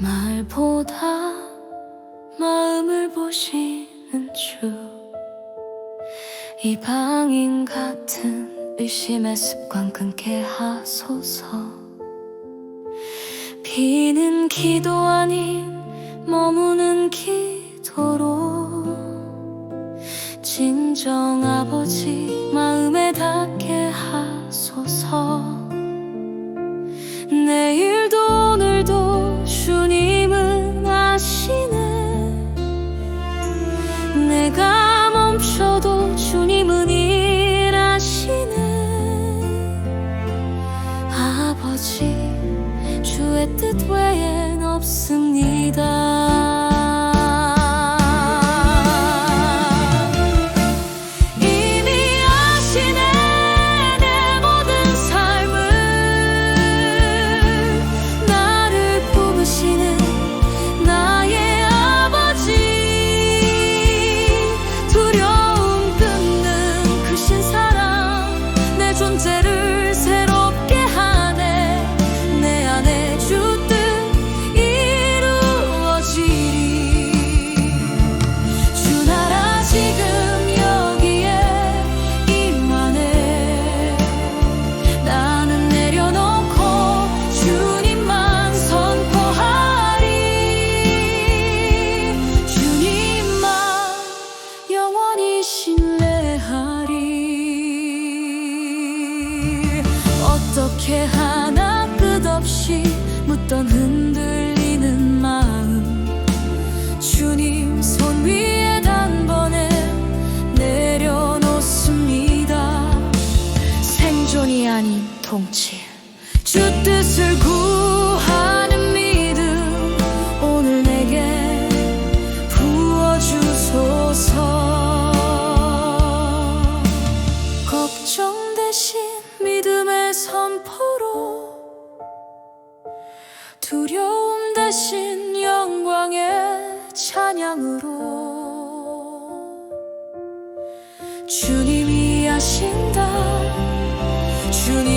말보다 마음을 보시는 주. 이방인 같은 의심의 습관 끊게 하소서. 비는 기도 아닌 머무는 기도로. 진정 아버지 외엔 없습니다 어떻게 하나 끝없이 묻던 흔들리는 마음. 주님 손 위에 단번에 내려놓습니다. 생존이 아닌 통치. 주 뜻을 구하는 믿음 오늘 내게 부어주소서 선포로 두려움 대신 영광의 찬양으로 주님이 하신다. 주님이